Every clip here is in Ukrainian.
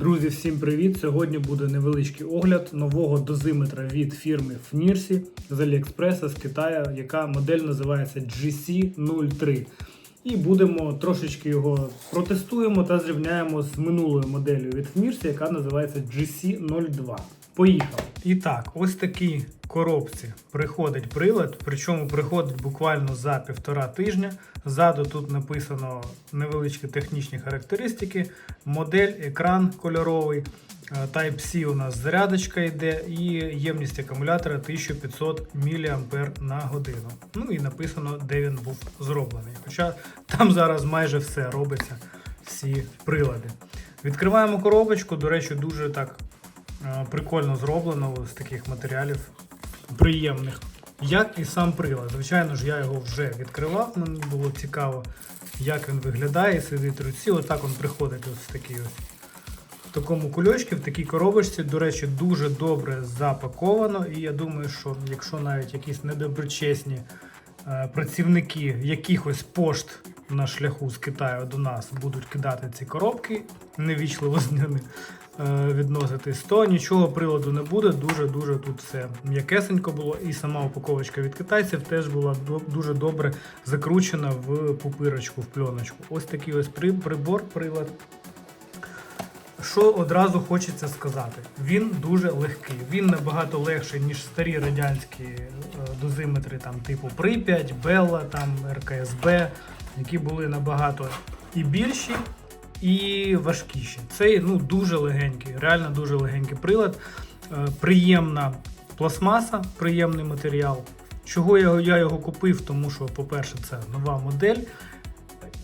Друзі, всім привіт! Сьогодні буде невеличкий огляд нового дозиметра від фірми Фнірсі з Аліекспреса з Китаю, яка модель називається GC03. І будемо трошечки його протестуємо та зрівняємо з минулою моделлю від Фнірсі, яка називається GC02. Поїхали! І так, ось такі коробці приходить прилад, причому приходить буквально за півтора тижня. Ззаду тут написано невеличкі технічні характеристики, модель, екран кольоровий. е, Type-C у нас зарядочка йде і ємність акумулятора 1500 мА на годину. Ну і написано, де він був зроблений. Хоча там зараз майже все робиться, всі прилади. Відкриваємо коробочку, до речі, дуже так прикольно зроблено з таких матеріалів приємних. Як і сам прилад. Звичайно ж, я його вже відкривав, мені було цікаво, як він виглядає, сидить руці. Отак він приходить ось такий ось в такому кульочці, в такій коробочці, до речі, дуже добре запаковано. І я думаю, що якщо навіть якісь недоброчесні е, працівники якихось пошт на шляху з Китаю до нас будуть кидати ці коробки, невічливо з ними відноситись, то нічого приладу не буде. Дуже-дуже тут все м'якесенько було. І сама упаковочка від китайців теж була дуже добре закручена в пупирочку, в пленочку. Ось такий ось прибор, прилад. Що одразу хочеться сказати, він дуже легкий. Він набагато легший, ніж старі радянські е, дозиметри, там типу Прип'ять, Белла, РКСБ, які були набагато і більші, і важкіші. Цей ну дуже легенький, реально дуже легенький прилад. Е, Приємна пластмаса, приємний матеріал. Чого я, я його купив? Тому що, по-перше, це нова модель.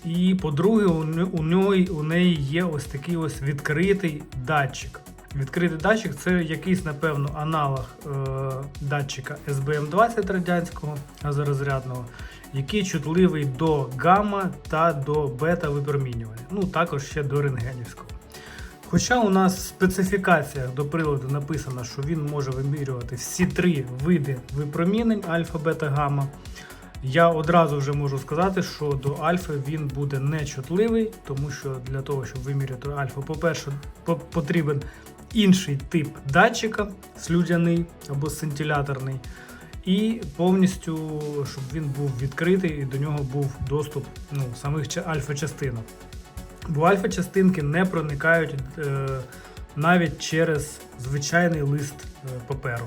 І по-друге, у, неї, у неї є ось такий ось відкритий датчик. Відкритий датчик це якийсь, напевно, аналог е, датчика SBM20 радянського газорозрядного, який чутливий до гамма та до бета випромінювання. Ну, також ще до рентгенівського. Хоча у нас в специфікаціях до приладу написано, що він може вимірювати всі три види випромінень альфа, бета, гамма. Я одразу вже можу сказати, що до альфи він буде нечутливий, тому що для того, щоб виміряти альфа, по-перше, потрібен інший тип датчика, слюдяний або сцинтиляторний, і повністю, щоб він був відкритий і до нього був доступ ну, самих альфа-частинок. Бо альфа-частинки не проникають е, навіть через звичайний лист е, паперу.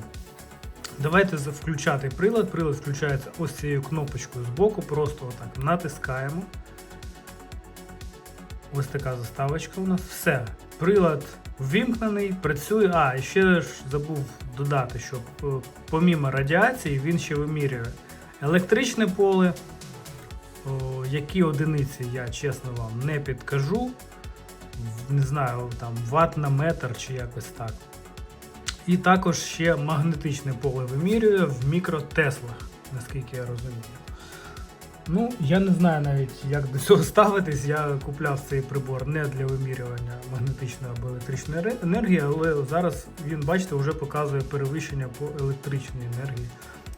Давайте включати прилад. Прилад включається ось цією кнопочкою збоку, просто отак натискаємо. Ось така заставочка у нас. Все. Прилад ввімкнений, працює. А, і ще ж забув додати, що е, помімо радіації він ще вимірює електричне поле. Які одиниці я чесно вам не підкажу. Не знаю, там ватт на метр чи якось так. І також ще магнетичне поле вимірює в мікротеслах, наскільки я розумію. Ну, я не знаю навіть, як до цього ставитись. Я купляв цей прибор не для вимірювання магнетичної або електричної енергії, але зараз він, бачите, вже показує перевищення по електричній енергії.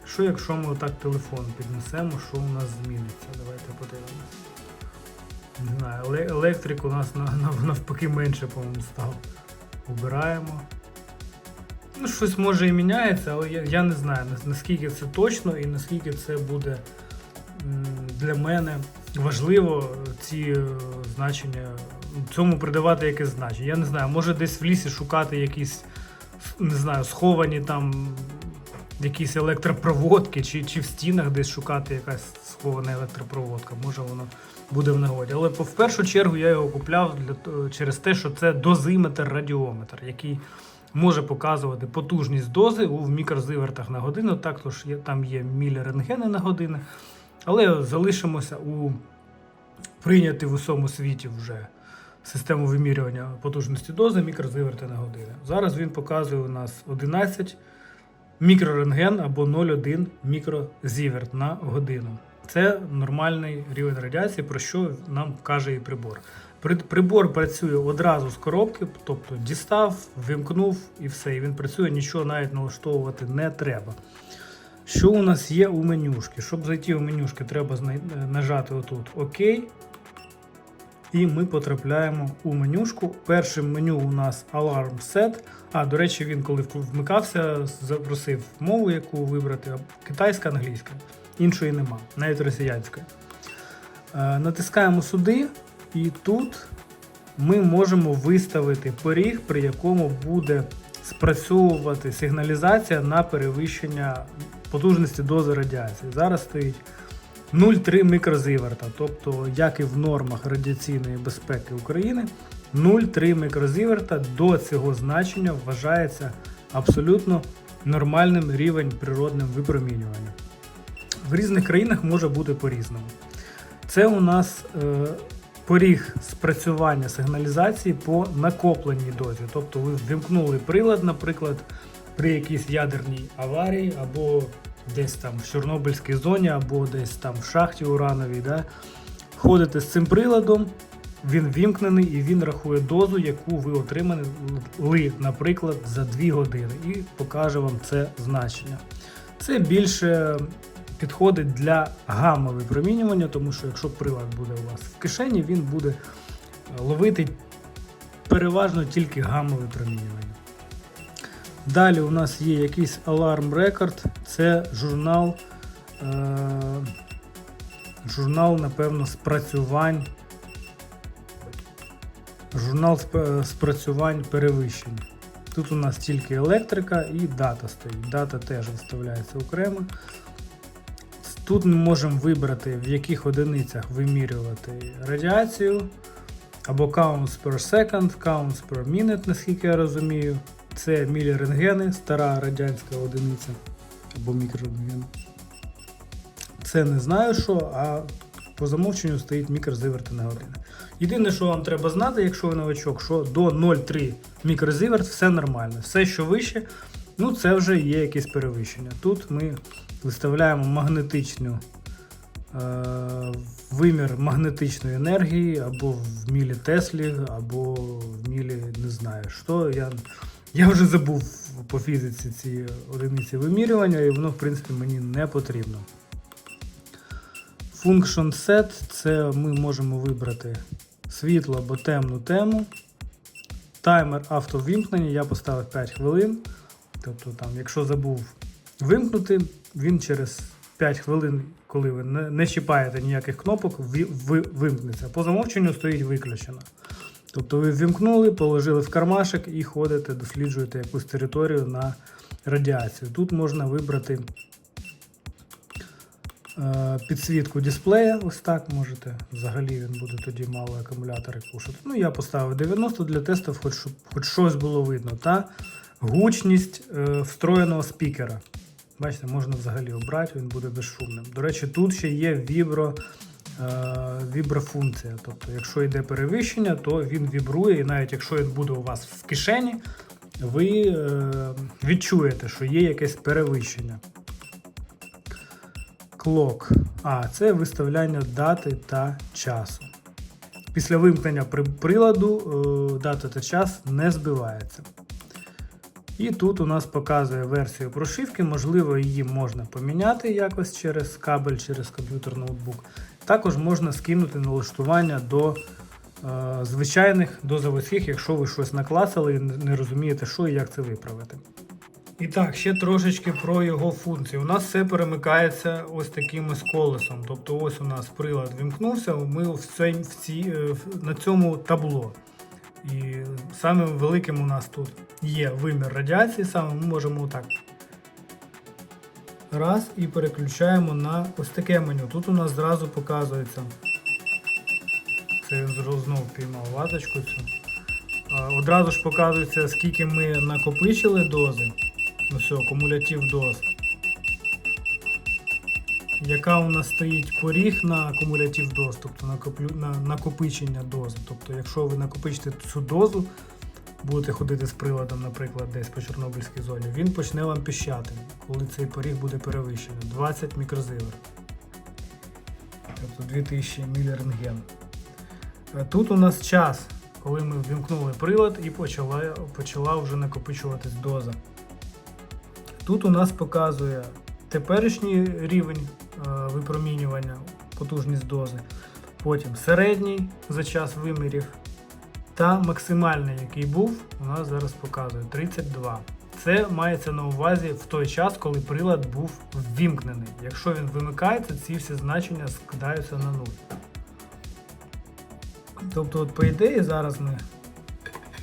Що якщо ми отак телефон піднесемо, що у нас зміниться? Давайте подивимося. Не знаю, еле- електрик у нас на- на- навпаки менше, по-моєму, став. Убираємо. Ну, щось може і міняється, але я, не знаю наскільки це точно і наскільки це буде для мене важливо ці е, значення, цьому придавати якесь значення. Я не знаю, може десь в лісі шукати якісь, не знаю, сховані там якісь електропроводки, чи, чи в стінах десь шукати якась схована електропроводка. Може воно буде в нагоді. Але в першу чергу я його купляв для, через те, що це дозиметр-радіометр, який може показувати потужність дози у мікрозивертах на годину. Також є, там є мілірентгени на годину. Але залишимося у прийняти в усьому світі вже систему вимірювання потужності дози мікрозиверти на годину. Зараз він показує у нас 11 мікрорентген або 0,1 мікрозіверт на годину. Це нормальний рівень радіації, про що нам каже і прибор. Прибор працює одразу з коробки, тобто дістав, вимкнув і все. І він працює, нічого навіть налаштовувати не треба. Що у нас є у менюшки? Щоб зайти у менюшки, треба нажати отут ОК. І ми потрапляємо у менюшку. Першим меню у нас Alarm Set. А, до речі, він коли вмикався, запросив мову, яку вибрати, китайська, англійська. Іншої нема, навіть росіянської. Е, Натискаємо сюди, і тут ми можемо виставити поріг, при якому буде спрацьовувати сигналізація на перевищення потужності дози радіації. Зараз стоїть 0,3 мікрозиверта, тобто, як і в нормах радіаційної безпеки України, 0,3 мікрозиверта до цього значення вважається абсолютно нормальним рівень природним випромінювання. В різних країнах може бути по-різному. Це у нас е, поріг спрацювання сигналізації по накопленій дозі. Тобто ви ввімкнули прилад, наприклад, при якійсь ядерній аварії, або десь там в Чорнобильській зоні, або десь там в шахті урановій. Да? Ходите з цим приладом, він вімкнений і він рахує дозу, яку ви отримали, наприклад, за 2 години, і покаже вам це значення. Це більше підходить для гамма випромінювання, тому що якщо прилад буде у вас в кишені, він буде ловити переважно тільки гамма випромінювання. Далі у нас є якийсь Alarm Record, це журнал, е- журнал, напевно, спрацювань. Журнал спрацювань перевищень. Тут у нас тільки електрика і дата стоїть. Дата теж виставляється окремо. Тут ми можемо вибрати, в яких одиницях вимірювати радіацію. Або counts per second, counts per minute, наскільки я розумію. Це мілірентгени, стара радянська одиниця або мікрорентген. Це не знаю що, а по замовченню стоїть мікрозиверти на годину. Єдине, що вам треба знати, якщо ви новачок, що до 0,3 мікрозиверт все нормально. Все, що вище, ну це вже є якесь перевищення. Тут ми виставляємо магнетичну е, вимір магнетичної енергії або в мілі Теслі, або в мілі не знаю що. Я, я вже забув по фізиці ці одиниці вимірювання, і воно, в принципі, мені не потрібно. Function set це ми можемо вибрати світло або темну тему. Таймер автовімкнення я поставив 5 хвилин. Тобто, там, якщо забув вимкнути, він через 5 хвилин, коли ви не, чіпаєте ніяких кнопок, ви, ви, вимкнеться. По замовченню стоїть виключено. Тобто ви ввімкнули, положили в кармашек і ходите, досліджуєте якусь територію на радіацію. Тут можна вибрати е, підсвітку дисплея, ось так можете. Взагалі він буде тоді мало акумулятори кушати. Ну, я поставив 90 для тестів, хоч, хоч щось було видно. Та гучність е, встроєного спікера. Бачите, можна взагалі обрати, він буде безшумним. До речі, тут ще є вібро, віброфункція. Тобто, якщо йде перевищення, то він вібрує, і навіть якщо він буде у вас в кишені, ви е, відчуєте, що є якесь перевищення. Клок. А, це виставляння дати та часу. Після вимкнення приладу е, дата та час не збивається. І тут у нас показує версію прошивки, можливо, її можна поміняти якось через кабель, через комп'ютер ноутбук. Також можна скинути налаштування до е, звичайних, до заводських, якщо ви щось накласили і не розумієте, що і як це виправити. І так, ще трошечки про його функції. У нас все перемикається ось таким ось колесом. Тобто ось у нас прилад вімкнувся, ми в цей, в ці, е, на цьому табло. І самим великим у нас тут є вимір радіації, саме ми можемо отак. Раз і переключаємо на ось таке меню. Тут у нас зразу показується. Це він знову піймав ваточку цю. Одразу ж показується, скільки ми накопичили дози. Ну все, кумулятив доз. Яка у нас стоїть поріг на кумулятив доз, тобто на накопичення дози. Тобто, якщо ви накопичите цю дозу, будете ходити з приладом, наприклад, десь по Чорнобильській зоні, він почне вам піщати, коли цей поріг буде перевищений. 20 мікрозиверт. Тобто 2000 мілірентген. Е, Тут у нас час, коли ми ввімкнули прилад і почала, почала вже накопичуватись доза. Тут у нас показує теперішній рівень е, випромінювання, потужність дози. потім середній за час вимірів та максимальний, який був, у нас зараз показує 32. Це мається на увазі в той час, коли прилад був ввімкнений. Якщо він вимикається, ці всі значення скидаються на нуль. Тобто, от, по ідеї, зараз ми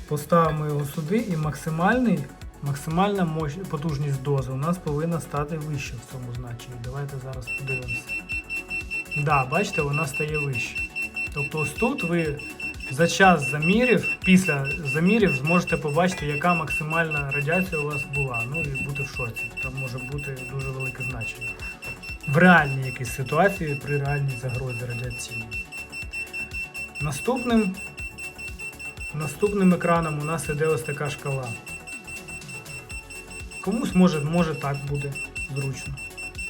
поставимо його сюди і максимальний, максимальна мощ, потужність дози у нас повинна стати вище в цьому значенні. Давайте зараз подивимося. Да, бачите, вона стає вище. Тобто ось тут ви за час замірів, після замірів зможете побачити, яка максимальна радіація у вас була. Ну і бути в шоці. Там може бути дуже велике значення. В реальній якійсь ситуації при реальній загрозі радіаційній. Наступним, наступним екраном у нас іде ось така шкала. Комусь може, може так буде зручно.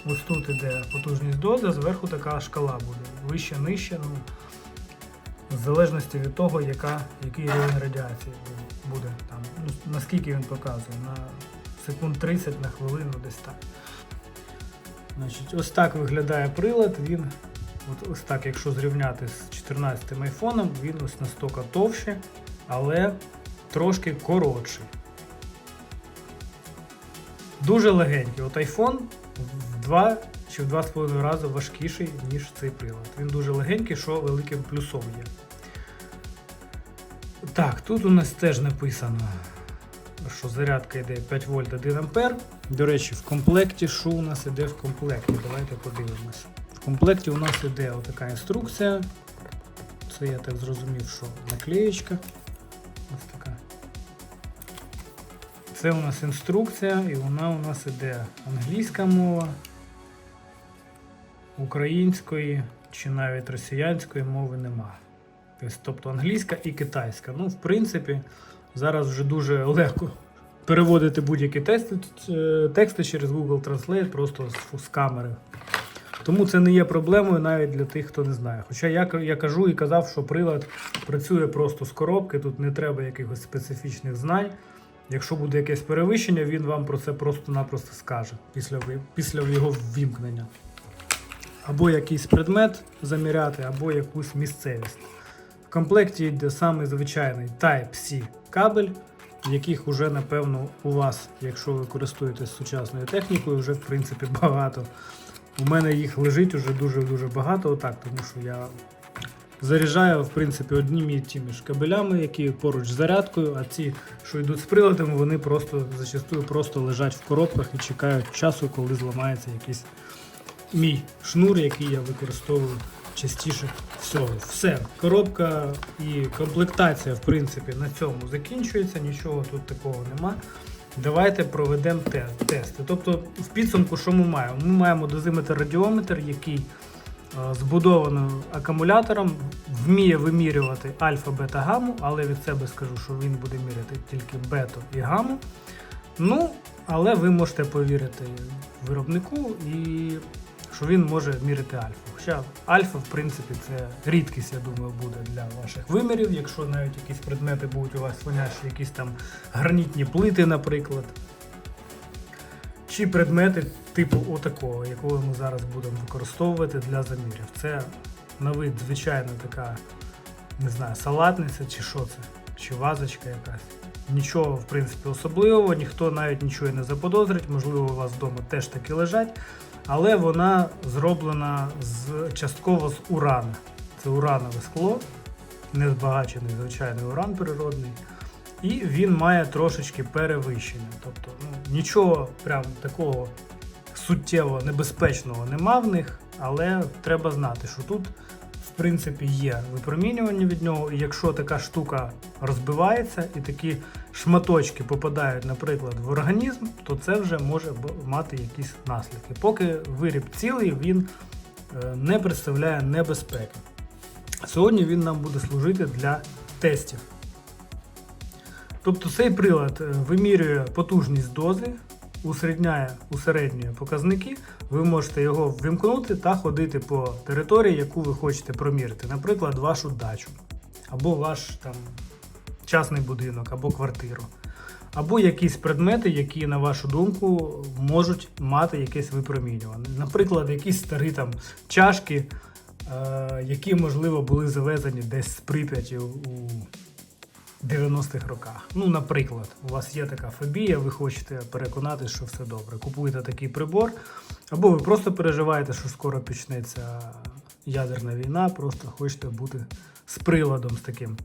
Ось тут іде потужність дози, зверху така шкала буде. Вище, нижче, ну, в залежності від того, яка, який рівень радіації буде- там. Ну, наскільки він показує, на секунд 30 на хвилину десь так. Значить, ось так виглядає прилад. Він от ось так, якщо зрівняти з 14 айфоном, він ось настільки товщий, але трошки коротший. Дуже легенький. От iPhone в 2 чи в 2,5 рази важкіший, ніж цей прилад. Він дуже легенький, що великим плюсом є. Так, тут у нас теж написано, що зарядка йде 5 вольт 1 ампер. До речі, в комплекті, що у нас іде в комплекті? Давайте подивимось. В комплекті у нас іде отака інструкція. Це я так зрозумів, що наклеєчка. Ось така. Це у нас інструкція, і вона у нас іде англійська мова, української чи навіть росіянської мови нема. Тобто, Тобто англійська і китайська. Ну, в принципі, зараз вже дуже легко переводити будь-які тексти, е, тексти через Google Translate просто з, з камери. Тому це не є проблемою навіть для тих, хто не знає. Хоча я, я кажу і казав, що прилад працює просто з коробки, тут не треба якихось специфічних знань. Якщо буде якесь перевищення, він вам про це просто-напросто скаже після, після його ввімкнення. Або якийсь предмет заміряти, або якусь місцевість. В комплекті йде самий звичайний Type-C кабель, яких вже, напевно, у вас, якщо ви користуєтесь сучасною технікою, вже в принципі багато. У мене їх лежить уже дуже-дуже багато, отак, тому що я заряджаю в принципі одніми тими ж кабелями, які поруч з зарядкою, а ці, що йдуть з приладами, вони просто зачастую просто лежать в коробках і чекають часу, коли зламається якийсь мій шнур, який я використовую частіше всього. Все, коробка і комплектація, в принципі, на цьому закінчується, нічого тут такого нема. Давайте проведемо те- тести. Тобто, в підсумку, що ми маємо? Ми маємо дозиметр радіометр, який е, збудований акумулятором, вміє вимірювати альфа, бета, гаму, але від себе скажу, що він буде міряти тільки бету і гаму. Ну, але ви можете повірити виробнику і що він може міряти альфу. Хоча альфа, в принципі, це рідкість, я думаю, буде для ваших вимірів, якщо навіть якісь предмети будуть у вас фоняші, якісь там гранітні плити, наприклад. Чи предмети типу отакого, якого ми зараз будемо використовувати для замірів. Це на вид, звичайно, така, не знаю, салатниця чи що це, чи вазочка якась. Нічого, в принципі, особливого, ніхто навіть нічого не заподозрить, можливо, у вас вдома теж таки лежать, але вона зроблена з, частково з урана. Це уранове скло, не збагачений звичайний уран природний. І він має трошечки перевищення. Тобто ну, нічого прям такого суттєво небезпечного нема в них, але треба знати, що тут в принципі є випромінювання від нього, і якщо така штука розбивається і такі шматочки попадають, наприклад, в організм, то це вже може мати якісь наслідки. Поки виріб цілий, він е, не представляє небезпеки. Сьогодні він нам буде служити для тестів. Тобто цей прилад е, вимірює потужність дози, усередняє, усереднює показники. Ви можете його ввімкнути та ходити по території, яку ви хочете промірити, наприклад, вашу дачу, або ваш там частний будинок, або квартиру, або якісь предмети, які, на вашу думку, можуть мати якесь випромінювання. Наприклад, якісь старі там чашки е, які, можливо, були завезені десь з Прип'яті у 90-х роках. Ну, наприклад, у вас є така фобія, ви хочете переконатися, що все добре. Купуєте такий прибор, або ви просто переживаєте, що скоро почнеться ядерна війна, просто хочете бути з приладом з таким.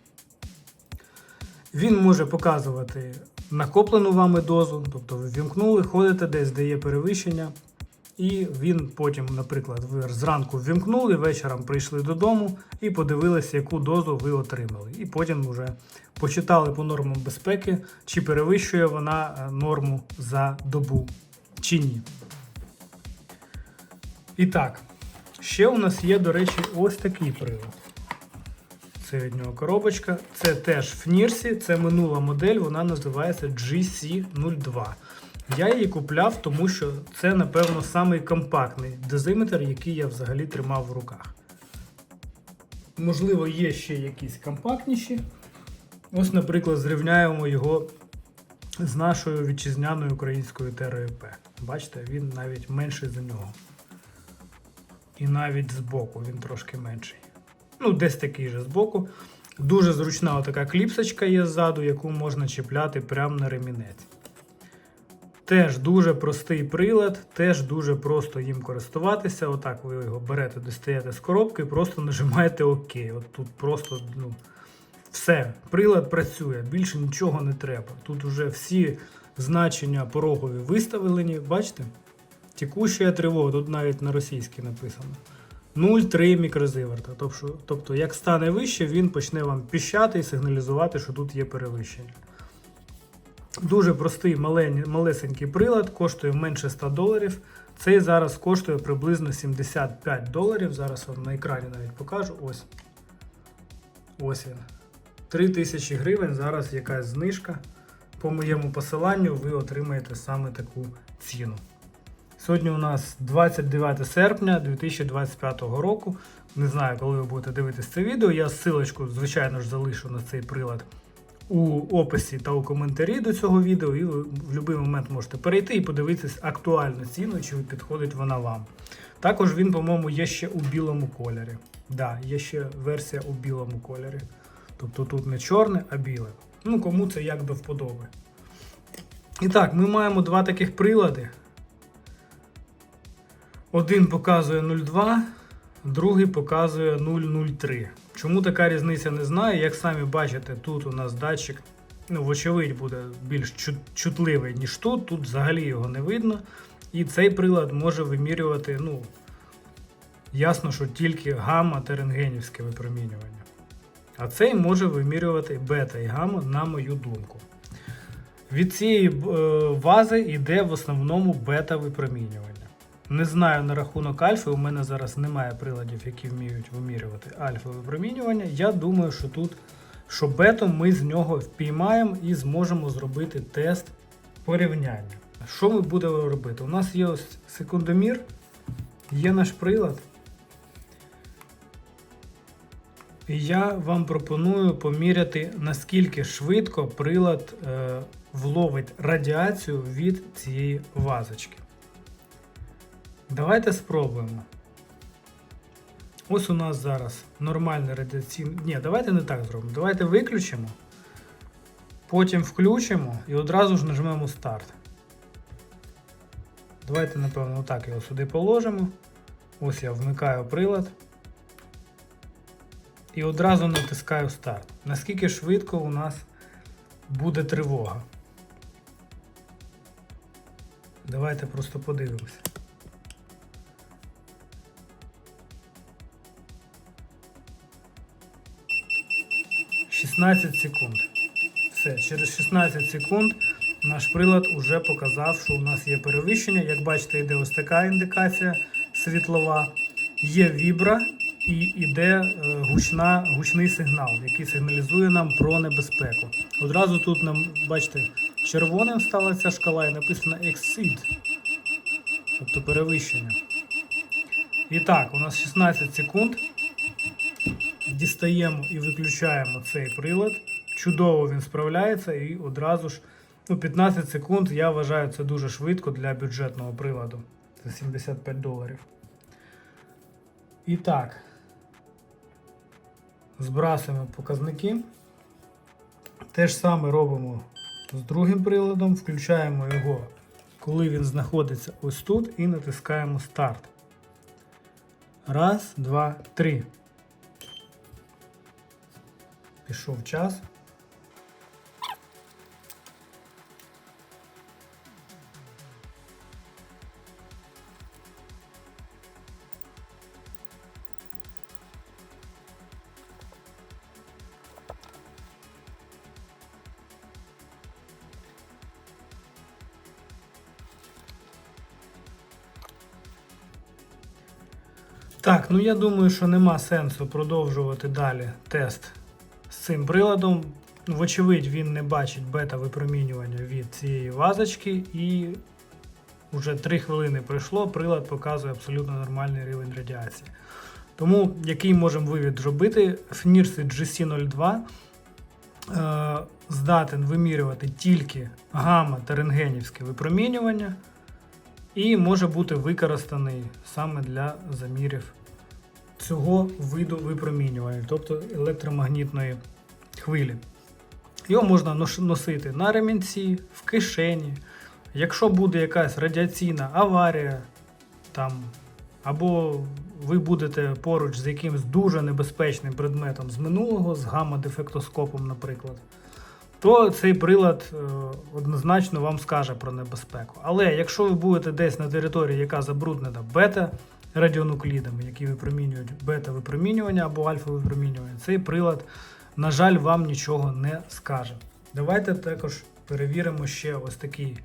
Він може показувати накоплену вами дозу, тобто ви ввімкнули, ходите десь, де є перевищення, і він потім, наприклад, ви зранку ввімкнули, вечором прийшли додому і подивилися, яку дозу ви отримали. І потім вже почитали по нормам безпеки, чи перевищує вона е, норму за добу, чи ні. І так, ще у нас є, до речі, ось такий прилад. Це від нього коробочка. Це теж в Нірсі, це минула модель, вона називається GC02. Я її купляв, тому що це, напевно, самий компактний дозиметр, який я взагалі тримав в руках. Можливо, є ще якісь компактніші. Ось, наприклад, зрівняємо його з нашою вітчизняною українською ТРП. Бачите, він навіть менший за нього. І навіть збоку він трошки менший. Ну, десь такий же збоку. Дуже зручна така кліпсочка є ззаду, яку можна чіпляти прямо на ремінець. Теж дуже простий прилад, теж дуже просто їм користуватися. Отак ви його берете, достаєте з коробки і просто нажимаєте ОК. От тут просто ну, все, прилад працює, більше нічого не треба. Тут вже всі значення порогові виставлені, бачите? Текуща тривога, тут навіть на російській написано. 0,3 мікрозиверта. Тобто, тобто, як стане вище, він почне вам піщати і сигналізувати, що тут є перевищення. Дуже простий малесенький прилад, коштує менше 100 доларів. Цей зараз коштує приблизно 75 доларів. Зараз вам на екрані навіть покажу. Ось. Ось він. 3000 гривень. Зараз якась знижка. По моєму посиланню ви отримаєте саме таку ціну. Сьогодні у нас 29 серпня 2025 року. Не знаю, коли ви будете дивитися це відео. Я ссылочку, звичайно ж, залишу на цей прилад у описі та у коментарі до цього відео, і ви в будь-який момент можете перейти і подивитися актуальну ціну, чи підходить вона вам. Також він, по-моєму, є ще у білому кольорі. Да, є ще версія у білому кольорі. Тобто тут не чорне, а біле. Ну, кому це як до вподоби. І так, ми маємо два таких прилади. Один показує 0,2, другий показує 0,03. Чому така різниця не знаю. Як самі бачите, тут у нас датчик, ну, вочевидь, буде більш чутливий, ніж тут. Тут взагалі його не видно. І цей прилад може вимірювати, ну, ясно, що тільки гамма та рентгенівське випромінювання. А цей може вимірювати бета і гамма, на мою думку. Від цієї е, вази йде в основному бета-випромінювання. Не знаю на рахунок альфи, у мене зараз немає приладів, які вміють вимірювати альфа-випромінювання. Я думаю, що тут, що бету ми з нього впіймаємо і зможемо зробити тест порівняння. Що ми будемо робити? У нас є ось секундомір, є наш прилад. І я вам пропоную поміряти, наскільки швидко прилад е, вловить радіацію від цієї вазочки. Давайте спробуємо. Ось у нас зараз нормальний радіаційний. Ні, давайте не так зробимо. Давайте виключимо, потім включимо і одразу ж нажмемо старт. Давайте, напевно, отак його сюди положимо. Ось я вмикаю прилад. І одразу натискаю старт. Наскільки швидко у нас буде тривога. Давайте просто подивимося. – 16 секунд. Все, через 16 секунд наш прилад уже показав, що у нас є перевищення. Як бачите, йде ось така індикація світлова. Є вібра і йде е, гучна, гучний сигнал, який сигналізує нам про небезпеку. Одразу тут нам, бачите, червоним стала ця шкала і написано Exceed, тобто перевищення. І так, у нас 16 секунд. Дістаємо і виключаємо цей прилад. Чудово він справляється і одразу ж ну, 15 секунд, я вважаю, це дуже швидко для бюджетного приладу. Це 75 доларів. І так, збрасуємо показники. Те ж саме робимо з другим приладом, включаємо його, коли він знаходиться ось тут, і натискаємо старт. Раз, два, три. Пішов час. Так, ну я думаю, що нема сенсу продовжувати далі тест з цим приладом. Ну, Вочевидь, він не бачить бета-випромінювання від цієї вазочки, і вже 3 хвилини пройшло, прилад показує абсолютно нормальний рівень радіації. Тому який можемо вивід зробити? FNIRS GC02 е, здатен вимірювати тільки гамма та рентгенівське випромінювання і може бути використаний саме для замірів цього виду випромінювання, тобто електромагнітної хвилі. Його можна носити на ремінці, в кишені. Якщо буде якась радіаційна аварія, там, або ви будете поруч з якимось дуже небезпечним предметом з минулого, з гамма-дефектоскопом, наприклад, то цей прилад е, однозначно вам скаже про небезпеку. Але якщо ви будете десь на території, яка забруднена бета радіонуклідами, які випромінюють бета-випромінювання або альфа-випромінювання, цей прилад, на жаль, вам нічого не скаже. Давайте також перевіримо ще ось такий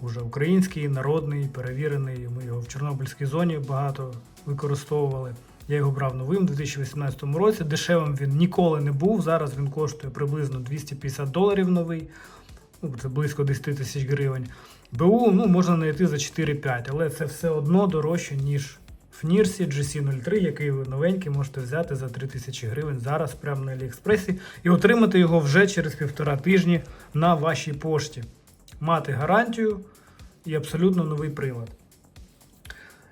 уже український, народний, перевірений. Ми його в Чорнобильській зоні багато використовували. Я його брав новим у 2018 році. Дешевим він ніколи не був. Зараз він коштує приблизно 250 доларів новий. Ну, це близько 10 тисяч гривень. БУ ну, можна знайти за 4-5, але це все одно дорожче, ніж в Нірсі GC03, який ви новенький можете взяти за 3 тисячі гривень зараз прямо на Аліекспресі і отримати його вже через півтора тижні на вашій пошті. Мати гарантію і абсолютно новий прилад.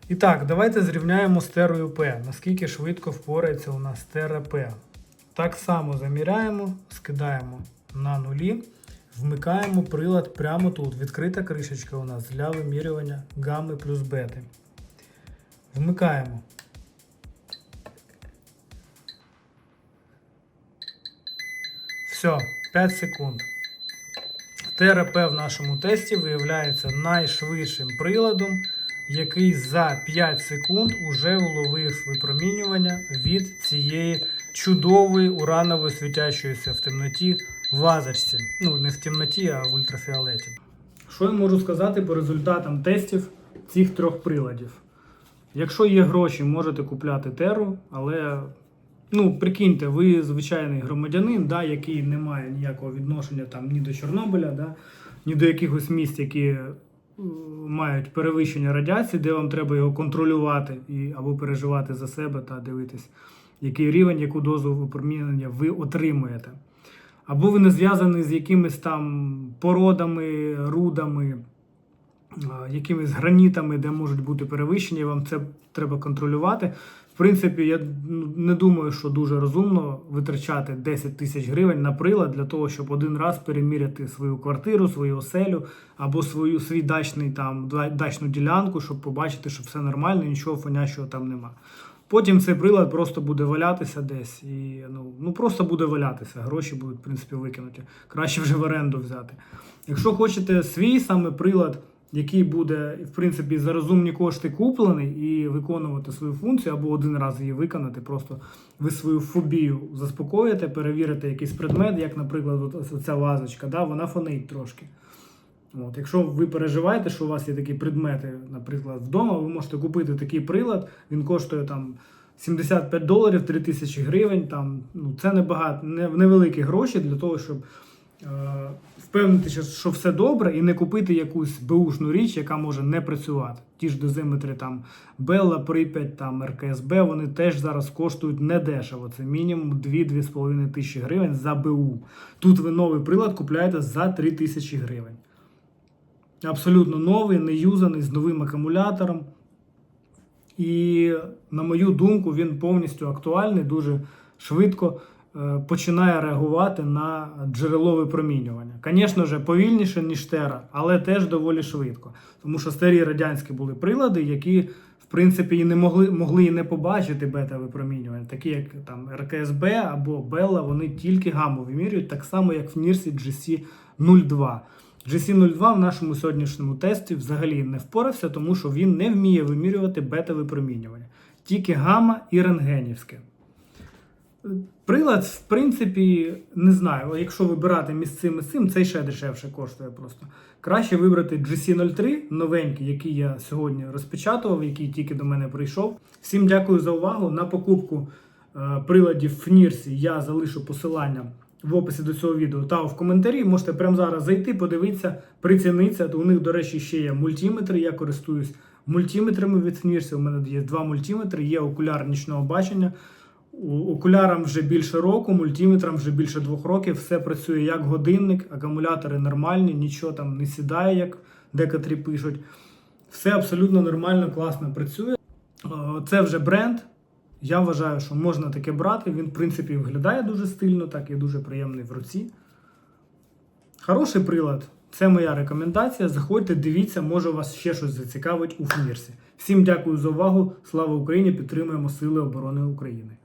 І так, давайте зрівняємо з терою П. Наскільки швидко впорається у нас тера П. Так само заміряємо, скидаємо на нулі, вмикаємо прилад прямо тут. Відкрита кришечка у нас для вимірювання гамми плюс бети. Вмикаємо. Все, 5 секунд. ТРП в нашому тесті виявляється найшвидшим приладом, який за 5 секунд уже уловив випромінювання від цієї чудової уранової світящоїся в темноті вазочці. Ну, не в темноті, а в ультрафіолеті. Що я можу сказати по результатам тестів цих трьох приладів? Якщо є гроші, можете купляти теру, але ну, прикиньте, ви звичайний громадянин, да, який не має ніякого відношення там, ні до Чорнобиля, да, ні до якихось місць, які е, мають перевищення радіації, де вам треба його контролювати і, або переживати за себе та дивитись, який рівень, яку дозу випромінення ви отримуєте. Або ви не зв'язані з якимись там породами, рудами, якимись гранітами, де можуть бути перевищення, і вам це треба контролювати. В принципі, я ну, не думаю, що дуже розумно витрачати 10 тисяч гривень на прилад для того, щоб один раз переміряти свою квартиру, свою оселю або свою свій дачний там дачну ділянку, щоб побачити, що все нормально, нічого фонящого там нема. Потім цей прилад просто буде валятися десь і ну, ну просто буде валятися. Гроші будуть, в принципі, викинуті. Краще вже в оренду взяти. Якщо хочете свій саме прилад, який буде, в принципі, за розумні кошти куплений і виконувати свою функцію, або один раз її виконати, просто ви свою фобію заспокоїте, перевірите якийсь предмет, як, наприклад, от ця вазочка, да, вона фонить трошки. От, якщо ви переживаєте, що у вас є такі предмети, наприклад, вдома, ви можете купити такий прилад, він коштує там 75 доларів, 3 тисячі гривень. Там, ну, це небагато, не, невеликі гроші для того, щоб е, впевнитися, що все добре, і не купити якусь беушну річ, яка може не працювати. Ті ж дозиметри там Белла, Прип'ять, там РКСБ, вони теж зараз коштують недешево. Це мінімум 2-2,5 тисячі гривень за БУ. Тут ви новий прилад купляєте за 3 тисячі гривень. Абсолютно новий, не юзаний, з новим акумулятором. І, на мою думку, він повністю актуальний, дуже швидко починає реагувати на джерело випромінювання. Звісно ж, повільніше, ніж Тера, але теж доволі швидко. Тому що старі радянські були прилади, які в принципі і не могли, могли і не побачити бета-випромінювання, такі як там РКСБ або Белла, вони тільки гаму вимірюють, так само як в Нірсі GC02. GC02 в нашому сьогоднішньому тесті взагалі не впорався, тому що він не вміє вимірювати бета-випромінювання, тільки гамма і рентгенівське. Прилад, в принципі, не знаю, якщо вибирати між цим і цим, цей ще дешевше коштує просто. Краще вибрати GC03, новенький, який я сьогодні розпечатував, який тільки до мене прийшов. Всім дякую за увагу. На покупку е, приладів в Нірсі я залишу посилання в описі до цього відео та в коментарі. Можете прямо зараз зайти, подивитися, прицінитися. У них, до речі, ще є мультиметри. Я користуюсь мультиметрами від Нірсі. У мене є два мультиметри, є окуляр нічного бачення. Окулярам вже більше року, мультиметрам вже більше двох років. Все працює як годинник, акумулятори нормальні, нічого там не сідає, як декотрі пишуть. Все абсолютно нормально, класно працює. Е, Це вже бренд. Я вважаю, що можна таке брати. Він, в принципі, виглядає дуже стильно, так і дуже приємний в руці. Хороший прилад. Це моя рекомендація. Заходьте, дивіться, може вас ще щось зацікавить у Фмірсі. Всім дякую за увагу. Слава Україні! Підтримуємо Сили оборони України.